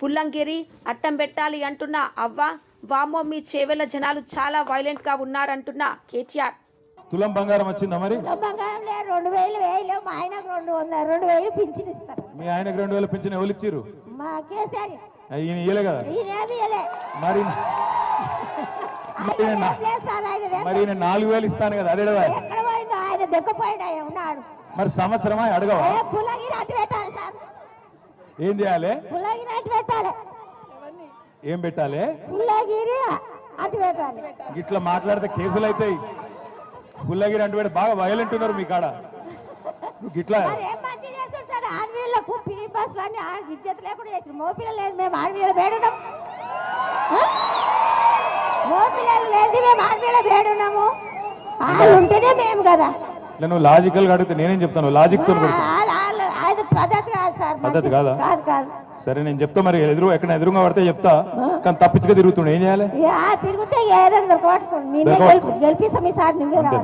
పుల్లంగిరి అట్టం పెట్టాలి అంటున్న అవ్వ వామో మీ చేవెళ్ళ జనాలు చాలా వైలెంట్గా ఉన్నారంటున్న కేటీఆర్. తులం బంగారం వచ్చిందా మరి? బంగారం లేదు రెండు వేలు వేయలు మా ఆయనకు రెండు వందలు రెండు వేలు పింఛన్ ఇస్తారు. మీ ఆయనకు రెండు వేల పింఛన్ ఎవరు ఇచ్చిర్రు? మా కేసీఆర్ ఈయన ఇయ్యలే కదా? ఈయనేమి ఇయ్యలే. మరి మరి నాలుగు వేలు ఇస్తాను కదా ఉన్నాడు మరి సంవత్సరమా అడగవా? ఏ చేయాలి? పెట్టాలి. ఏం పెట్టాలి? పుల్లగిరి అటు పెట్టాలి. ఇట్లా మాట్లాడితే కేసులు అవుతాయి. పుల్లగిరి అంటే వీడు బాగా వైలెంట్ ఉన్నారు మీ కాడ. నువ్వు ఇట్లా ఆడపిల్లలకు పిరి అన్ని ఇజ్జత్ లేకుండా మోపిల్లలు లేదు మేము ఆడపిల్లలు వేడున్నాం. మోపిల్లలు లేదు మేము ఆడపిల్లలు వేడున్నాము. వాళ్ళు ఉంటేనే మేము కదా. ఇట్లా నువ్వు లాజికల్గా అడిగితే నేనేం చెప్తాను? లాజిక్తో పద్ధతి కాదు సార్ పద్ధతి మంచిది. కాదా? కాదు కాదు సరే నేను చెప్తా మరి ఎదురు ఎక్కడ ఎదురుగా పడితే చెప్తా కానీ తప్పించుగా తిరుగుతుండే ఏం చేయాలి తిరిగితే ఏదైనా దొరకబట్టుకోండి నిన్నే దొరకబట్టుకో. గెలిపి గెలిపిస్తాం ఈసారి నువ్వే రావాలి